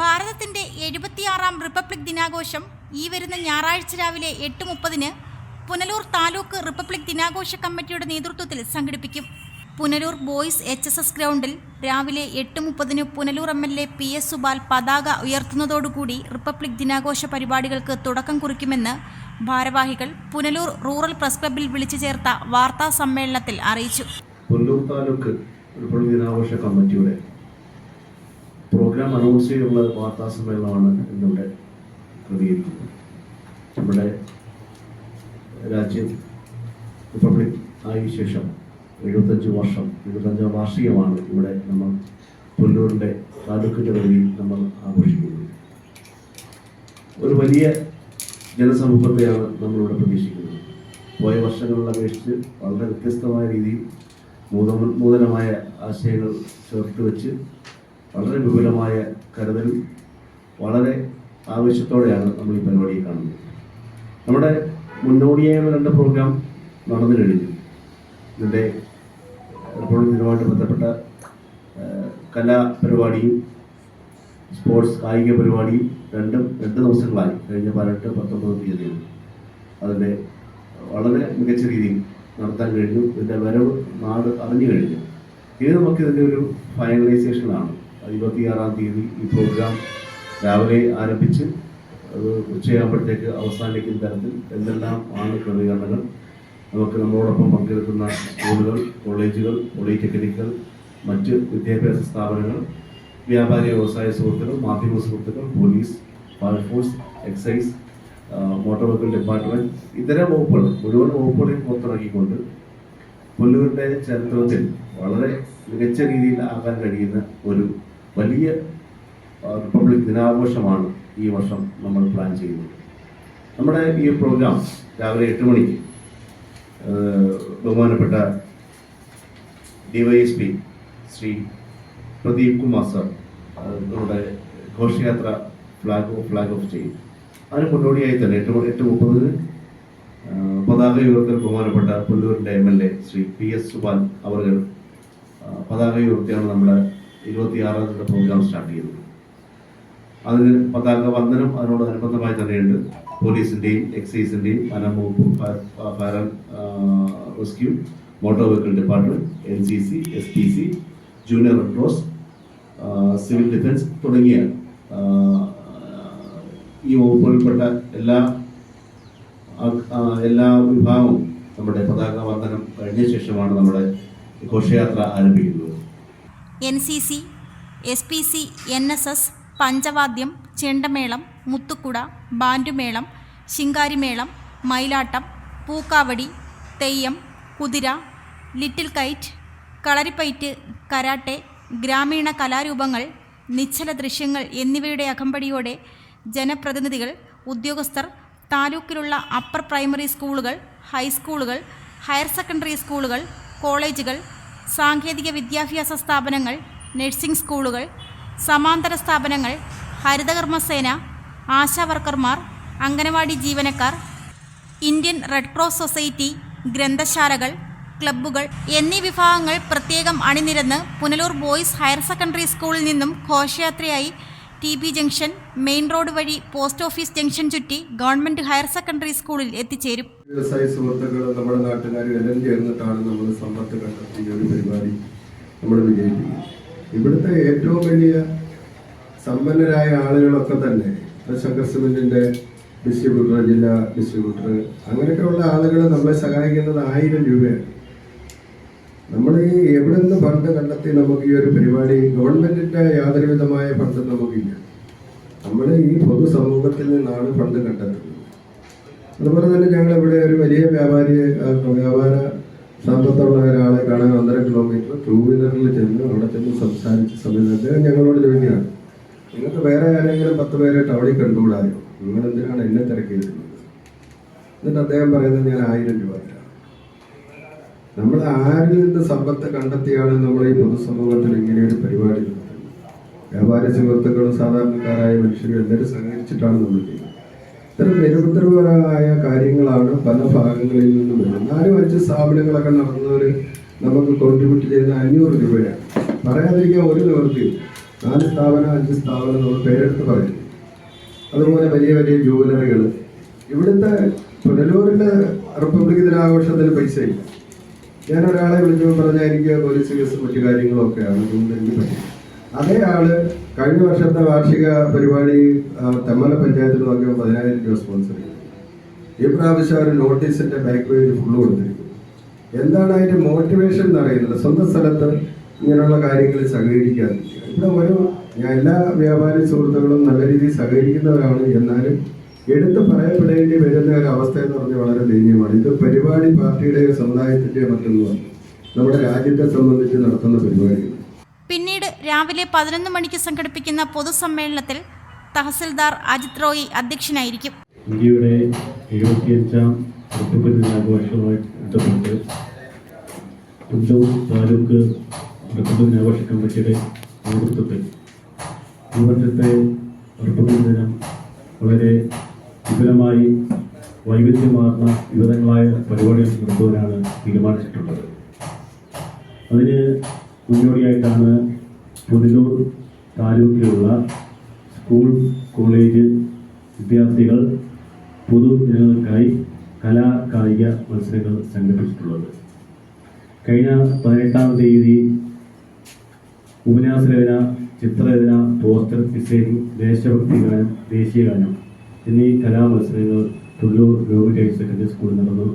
ഭാരതത്തിന്റെ എഴുപത്തിയാറാം റിപ്പബ്ലിക് ദിനാഘോഷം ഈ വരുന്ന ഞായറാഴ്ച രാവിലെ എട്ട് മുപ്പതിന് പുനലൂർ താലൂക്ക് റിപ്പബ്ലിക് ദിനാഘോഷ കമ്മിറ്റിയുടെ നേതൃത്വത്തിൽ സംഘടിപ്പിക്കും. Punalur boys H S S ഗ്രൗണ്ടിൽ രാവിലെ എട്ട് മുപ്പതിന് Punalur M L A P S Subal പതാക ഉയർത്തുന്നതോടുകൂടി റിപ്പബ്ലിക് ദിനാഘോഷ പരിപാടികൾക്ക് തുടക്കം കുറിക്കുമെന്ന് ഭാരവാഹികൾ പുനലൂർ റൂറൽ പ്രസ് ക്ലബിൽ വിളിച്ചു ചേർത്ത വാർത്താ സമ്മേളനത്തിൽ അറിയിച്ചു. പുനലൂർ താലൂക്ക് റിപ്പബ്ലിക് ദിനാഘോഷ കമ്മിറ്റിയുടെ പ്രോഗ്രാം അനൗൺസ് ചെയ്തുള്ള വാർത്താ സമ്മേളനമാണ് ഇന്നിവിടെ ക്രമീകരിക്കുന്നത് നമ്മുടെ രാജ്യം റിപ്പബ്ലിക് ആയ ശേഷം എഴുപത്തഞ്ച് വർഷം എഴുപത്തഞ്ചാം വാർഷികമാണ് ഇവിടെ നമ്മൾ പുല്ലൂരിന്റെ താലൂക്കിന്റെ പരിധിയിൽ നമ്മൾ ആഘോഷിക്കുന്നത്. ഒരു വലിയ ജനസമൂഹത്തെയാണ് നമ്മളിവിടെ പ്രതീക്ഷിക്കുന്നത്. പോയ വർഷങ്ങളിൽ അപേക്ഷിച്ച് വളരെ വ്യത്യസ്തമായ രീതിയിൽ നൂതന നൂതനമായ ആശയങ്ങൾ ചേർത്ത് വെച്ച് വളരെ വിപുലമായ കരുതൽ വളരെ ആവേശത്തോടെയാണ് നമ്മൾ ഈ പരിപാടിയെ കാണുന്നത്. നമ്മുടെ മുന്നോടിയായ രണ്ട് പ്രോഗ്രാം നടന്നു കഴിഞ്ഞു. ഇതിന്റെ റിപ്പബ്ലിക് ദിനവുമായിട്ട് ബന്ധപ്പെട്ട കലാപരിപാടിയും സ്പോർട്സ് കായിക പരിപാടിയും രണ്ടും രണ്ട് ദിവസങ്ങളായി. കഴിഞ്ഞ പതിനെട്ട് പത്തൊമ്പത് തീയതിയിൽ അതിന്റെ വളരെ മികച്ച രീതിയിൽ നടത്താൻ കഴിഞ്ഞു. ഇതിന്റെ വരവ് നാട് അറിഞ്ഞു കഴിഞ്ഞു. ഇത് നമുക്ക് ഇതിന്റെ ഒരു ഫൈനലൈസേഷനാണ് ഇരുപത്തിയാറാം തീയതി ഈ പ്രോഗ്രാം രാവിലെ ആരംഭിച്ച് അത് ഉച്ചയാകുമ്പോഴത്തേക്ക് അവസാനിക്കുന്ന തരത്തിൽ എന്തെല്ലാം ആണ് ക്രമീകരണങ്ങൾ? നമുക്ക് നമ്മളോടൊപ്പം പങ്കെടുക്കുന്ന സ്കൂളുകൾ കോളേജുകൾ പോളിടെക്നിക്കൽ മറ്റ് വിദ്യാഭ്യാസ സ്ഥാപനങ്ങൾ വ്യാപാരി വ്യവസായ സുഹൃത്തുക്കൾ മാധ്യമ സുഹൃത്തുക്കൾ police fire force excise motor vehicle department ഇതര വകുപ്പുകൾ മുഴുവൻ വകുപ്പുകളെയും പുറത്തിറക്കിക്കൊണ്ട് പുല്ലൂരിന്റെ ചരിത്രത്തിൽ വളരെ മികച്ച രീതിയിൽ ആകാൻ കഴിയുന്ന ഒരു വലിയ റിപ്പബ്ലിക് ദിനാഘോഷമാണ് ഈ വർഷം നമ്മൾ പ്ലാൻ ചെയ്യുന്നത്. നമ്മുടെ ഈ പ്രോഗ്രാം രാവിലെ എട്ട് മണിക്ക് ബഹുമാനപ്പെട്ട ഡിവൈഎസ്പി ശ്രീ പ്രദീപ് കുമാർ സർ നമ്മുടെ ഘോഷയാത്ര ഫ്ലാഗ് ഓഫ് ഫ്ലാഗ് ഓഫ് ചെയ്യും. അതിന് മുന്നോടിയായി തന്നെ എട്ട് എട്ട് മുപ്പതിന് പതാക ഉയർത്തൽ ബഹുമാനപ്പെട്ട പുല്ലൂരിന്റെ M L A Shri P S Suban അവർ പതാക ഉയർത്തിയാണ് നമ്മുടെ ഇരുപത്തിയാറാം അതിന്റെ പ്രോഗ്രാം സ്റ്റാർട്ട് ചെയ്തു അതിന് പതാക വന്ദനം അതിനോട് അനുബന്ധമായി തന്നെയുണ്ട് പോലീസിന്റെയും എക്സൈസിന്റെയും വനം വകുപ്പ് fire rescue motor vehicle department N C C S P C junior red cross civil defence തുടങ്ങിയ ഈ വകുപ്പുകളിൽപ്പെട്ട എല്ലാ എല്ലാ വിഭാഗവും നമ്മുടെ പതാക വന്ദനം കഴിഞ്ഞ ശേഷമാണ് നമ്മുടെ ഘോഷയാത്ര ആരംഭിക്കുന്നത്. N C C S P C N S S പഞ്ചവാദ്യം ചെണ്ടമേളം മുത്തുക്കുട ബാൻഡുമേളം ശിങ്കാരിമേളം മയിലാട്ടം പൂക്കാവടി തെയ്യം കുതിര ലിറ്റിൽ കൈറ്റ് കളരിപ്പയറ്റ് കരാട്ടെ ഗ്രാമീണ കലാരൂപങ്ങൾ നിശ്ചല ദൃശ്യങ്ങൾ എന്നിവയുടെ അകമ്പടിയോടെ ജനപ്രതിനിധികൾ ഉദ്യോഗസ്ഥർ താലൂക്കിലുള്ള അപ്പർ പ്രൈമറി സ്കൂളുകൾ ഹൈസ്കൂളുകൾ ഹയർ സെക്കൻഡറി സ്കൂളുകൾ കോളേജുകൾ സാങ്കേതിക വിദ്യാഭ്യാസ സ്ഥാപനങ്ങൾ നഴ്സിംഗ് സ്കൂളുകൾ സമാന്തര സ്ഥാപനങ്ങൾ ഹരിതകർമ്മസേന ആശാവർക്കർമാർ അംഗനവാടി ജീവനക്കാർ ഇന്ത്യൻ റെഡ് ക്രോസ് സൊസൈറ്റി ഗ്രന്ഥശാലകൾ ക്ലബ്ബുകൾ എന്നീ വിഭാഗങ്ങൾ പ്രത്യേകം അണിനിരന്ന് പുനലൂർ ബോയ്സ് ഹയർ സെക്കൻഡറി സ്കൂളിൽ നിന്നും ഘോഷയാത്രയായി T B junction main road വഴി പോസ്റ്റ് ഓഫീസ് ജംഗ്ഷൻ ചുറ്റി ഗവൺമെന്റ് ഹയർ സെക്കൻഡറി സ്കൂളിൽ എത്തിച്ചേരും. വ്യവസായ സുഹൃത്തുക്കളും നമ്മുടെ നാട്ടുകാരും എല്ലാം ചേർന്നിട്ടാണ് നമ്മൾ സമ്പത്ത് കണ്ടെത്തി ഒരു പരിപാടി നമ്മൾ വിജയിക്കുന്നത് ഇവിടുത്തെ ഏറ്റവും വലിയ സമ്പന്നരായ ആളുകളൊക്കെ തന്നെ ശങ്കർ സിമെന്റിന്റെ ഡിസ്ട്രിബ്യൂട്ടർ ജില്ലാ ഡിസ്ട്രിബ്യൂട്ടർ അങ്ങനെയൊക്കെയുള്ള ആളുകൾ നമ്മളെ സഹായിക്കുന്നത് ആയിരം രൂപയാണ്. നമ്മൾ ഈ എവിടെ നിന്ന് ഫണ്ട് കണ്ടെത്തി നമുക്ക് ഈ ഒരു പരിപാടി ഗവൺമെന്റിന്റെ യാതൊരു വിധമായ ഫണ്ട് നമുക്കില്ല. നമ്മൾ ഈ പൊതുസമൂഹത്തിൽ നിന്നാണ് ഫണ്ട് കണ്ടെത്തുന്നത്. അതുപോലെ തന്നെ ഞങ്ങൾ ഇവിടെ ഒരു വലിയ വ്യാപാരി വ്യാപാര സമ്പത്തുള്ള ഒരാളെ കാണാൻ ഒന്നര കിലോമീറ്റർ ടൂ വീലറിൽ ചെന്ന് അവിടെ ചെന്ന് സംസാരിച്ച സമയത്ത് ഞങ്ങളോട് ചോദിക്കുകയാണ് നിങ്ങൾക്ക് വേറെ ആരെങ്കിലും പത്ത് പേരെ ടൗണിൽ കണ്ടുകൂടായോ? നിങ്ങൾ എന്തിനാണ് എന്നെ തിരക്കിയിരുന്നത് എന്നിട്ട് അദ്ദേഹം പറയുന്നത് ഞാൻ ആയിരം രൂപ തരാം. നമ്മൾ ആരിൽ നിന്ന് സമ്പത്ത് കണ്ടെത്തിയാണ് നമ്മൾ ഈ പൊതുസമൂഹത്തിൽ ഇങ്ങനെ ഒരു പരിപാടി നടത്തുന്നത്. വ്യാപാരി സുഹൃത്തുക്കളും സാധാരണക്കാരായ മനുഷ്യരും എല്ലാവരും സഹകരിച്ചിട്ടാണ് നമ്മൾ ചെയ്യുന്നത്. ഇത്തരം നിരുപദ്രവകരമായ കാര്യങ്ങളാണ് പല ഭാഗങ്ങളിൽ നിന്നും വരുന്നത്. നാലും അഞ്ച് സ്ഥാപനങ്ങളൊക്കെ നടന്നവർ നമുക്ക് കോൺട്രിബ്യൂട്ട് ചെയ്ത അഞ്ഞൂറ് രൂപയാണ്. പറയാതിരിക്കാൻ ഒരു നിവൃത്തിയും നാല് സ്ഥാപനം അഞ്ച് സ്ഥാപനം നമ്മൾ പേരെടുത്ത് പറയുന്നു. അതുപോലെ വലിയ വലിയ ജ്വല്ലറികൾ ഇവിടുത്തെ പുനലൂരിലെ റിപ്പബ്ലിക് ദിനാഘോഷത്തിന് പൈസയില്ല. ഞാൻ ഒരാളെ വിളിച്ചു പറഞ്ഞായിരിക്കും പോലീസ് കേസ് മറ്റു കാര്യങ്ങളൊക്കെ ഒക്കെയാണ് എനിക്ക് അതേ ആൾ കഴിഞ്ഞ വർഷത്തെ വാർഷിക പരിപാടി തെമ്മല പഞ്ചായത്തിൽ നോക്കിയ പതിനായിരം രൂപ സ്പോൺസർ ചെയ്തു. ഈ പ്രാവശ്യം ഒരു നോട്ടീസിന്റെ ബാക്ക് പേജ് ഫുള്ള് കൊടുത്തിരിക്കും എന്താണ് അതിന്റെ മോട്ടിവേഷൻ എന്ന് അറിയുന്നത് സ്വന്തം സ്ഥലത്ത് ഇങ്ങനെയുള്ള കാര്യങ്ങൾ സഹകരിക്കാതിരിക്കുക. ഇവിടെ ഒരു എല്ലാ വ്യാപാരി സുഹൃത്തുക്കളും നല്ല രീതിയിൽ സഹകരിക്കുന്നവരാണ് എന്നാലും എടുത്തു പറയപ്പെടേണ്ടി വരുന്ന ഒരു അവസ്ഥ എന്ന് പറഞ്ഞാൽ വളരെ ദയനീയമാണ്. ഇത് പരിപാടി പാർട്ടിയുടെയോ സമുദായത്തിന്റെയോ മറ്റൊന്നുമാണ് നമ്മുടെ രാജ്യത്തെ സംബന്ധിച്ച് നടത്തുന്ന പരിപാടികൾ പിന്നീട് രാവിലെ പതിനൊന്ന് മണിക്ക് സംഘടിപ്പിക്കുന്ന പൊതുസമ്മേളനത്തിൽ തഹസിൽദാർ അജിത് റോയി അധ്യക്ഷനായിരിക്കും. ഇന്ത്യയുടെ എഴുപത്തിയഞ്ചാം റിപ്പബ്ലിക് ദിനാഘോഷവുമായി ബന്ധപ്പെട്ട് കുണ്ടൂർ താലൂക്ക് ദിനാഘോഷ കമ്മിറ്റിയുടെ നേതൃത്വത്തിൽ ഈ വർഷത്തെ റിപ്പബ്ലിക് ദിനം വളരെ വിപുലമായി വൈവിധ്യമാർന്ന വിവിധങ്ങളായ പരിപാടികൾ നടത്തുവാനാണ് തീരുമാനിച്ചിട്ടുള്ളത്. അതിന് മുന്നോടിയായിട്ടാണ് പുനലൂർ താലൂക്കിലുള്ള സ്കൂൾ കോളേജ് വിദ്യാർത്ഥികൾ പൊതുജനങ്ങൾക്കായി കലാ കായിക മത്സരങ്ങൾ സംഘടിപ്പിച്ചിട്ടുള്ളത്. കഴിഞ്ഞ പതിനെട്ടാം തീയതി ഉപന്യാസരചന ചിത്രരചന പോസ്റ്റർ ഡിസൈനിങ് ദേശഭക്തി ഗാനം ദേശീയ ഗാനം എന്നീ കലാമത്സരങ്ങൾ തുള്ളൂർ ഗവൺമെന്റ് ഹയർ സെക്കൻഡറി സ്കൂളിൽ നടന്നു.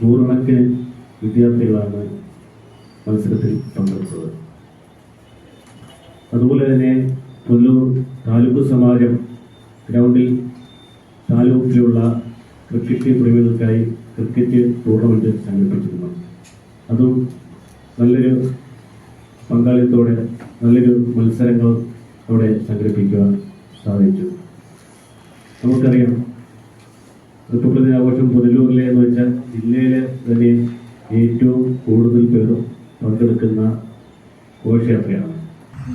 നൂറുകണക്കിന് വിദ്യാർത്ഥികളാണ് മത്സരത്തിൽ പങ്കെടുത്തത്. അതുപോലെ തന്നെ തൊല്ലൂർ താലൂക്ക് സമാജം ഗ്രൗണ്ടിൽ താലൂക്കിലുള്ള ക്രിക്കറ്റ് പ്രേമികൾക്കായി ക്രിക്കറ്റ് ടൂർണമെന്റ് സംഘടിപ്പിച്ചിരുന്നു. അതും നല്ലൊരു പങ്കാളിത്തോടെ നല്ലൊരു മത്സരങ്ങൾ അവിടെ സംഘടിപ്പിക്കുവാൻ സാധിച്ചു നമുക്കറിയാം റിപ്പബ്ലിക് ദിനാഘോഷം പുനലൂരിലെ എന്ന് വെച്ചാൽ ജില്ലയിലെ തന്നെ ഏറ്റവും കൂടുതൽ പേർ പങ്കെടുക്കുന്ന ഘോഷയാത്രയാണ്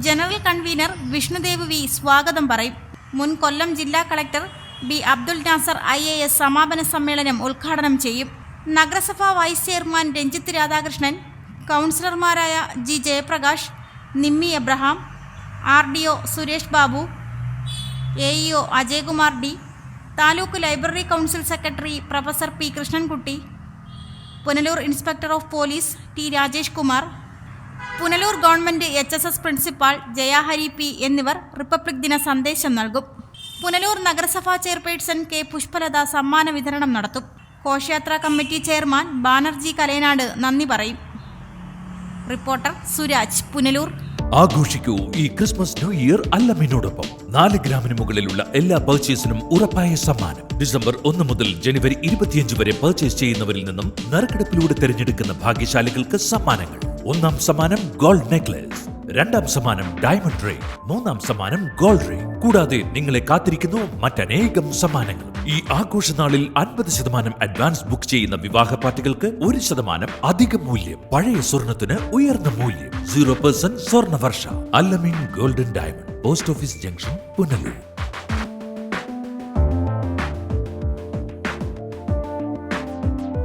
ജനറൽ കൺവീനർ വിഷ്ണുദേവ് വി സ്വാഗതം പറയും. മുൻ കൊല്ലം ജില്ലാ collector B Abdul Nasar I A S സമാപന സമ്മേളനം ഉദ്ഘാടനം ചെയ്യും. നഗരസഭാ വൈസ് ചെയർമാൻ രഞ്ജിത്ത് രാധാകൃഷ്ണൻ കൗൺസിലർമാരായ G Jayaprakash Nimmi Abraham R D O Suresh Babu A E O Ajayakumar D taluk library council secretary professor P Krishnankutty Punalur inspector of police T Rajesh Kumar Punalur government H S S principal Jayahari P എന്നിവർ republic ദിന സന്ദേശം നൽകും. പുനലൂർ നഗരസഭാ chairperson K Pushpalatha സമ്മാന വിതരണം നടത്തും. ഘോഷയാത്രാ committee chairman Banerjee Kalayanad നന്ദി പറയും. റിപ്പോർട്ടർ സുരാജ് പുനലൂർ. ആഘോഷിക്കൂ ഈ ക്രിസ്മസ് ന്യൂ ഇയർ അല്ലമിനോടൊപ്പം. നാല് ഗ്രാമിന് മുകളിലുള്ള എല്ലാ പർച്ചേസിനും ഉറപ്പായ സമ്മാനം. ഡിസംബർ ഒന്ന് മുതൽ ജനുവരി ഇരുപത്തിയഞ്ച് വരെ പർച്ചേസ് ചെയ്യുന്നവരിൽ നിന്നും നറുക്കെടുപ്പിലൂടെ തിരഞ്ഞെടുക്കുന്ന ഭാഗ്യശാലികൾക്ക് സമ്മാനങ്ങൾ. ഒന്നാം സമ്മാനം ഗോൾഡ് നെക്ലസ് രണ്ടാം സമ്മാനം ഡയമണ്ട് റേ മൂന്നാം സമ്മാനം ഗോൾഡ് റേ കൂടാതെ നിങ്ങളെ കാത്തിരിക്കുന്നു മറ്റനേകം സമ്മാനങ്ങൾ. ഈ ആഘോഷനാളിൽ അൻപത് ശതമാനം അഡ്വാൻസ് ബുക്ക് ചെയ്യുന്ന വിവാഹ പാർട്ടികൾക്ക് ഒരു ശതമാനം അധിക മൂല്യം. പഴയ സ്വർണത്തിന് ഉയർന്ന മൂല്യം. സീറോ പെർസെന്റ് സ്വർണ വർഷ Alamin golden diamond. Post office junction Punalur.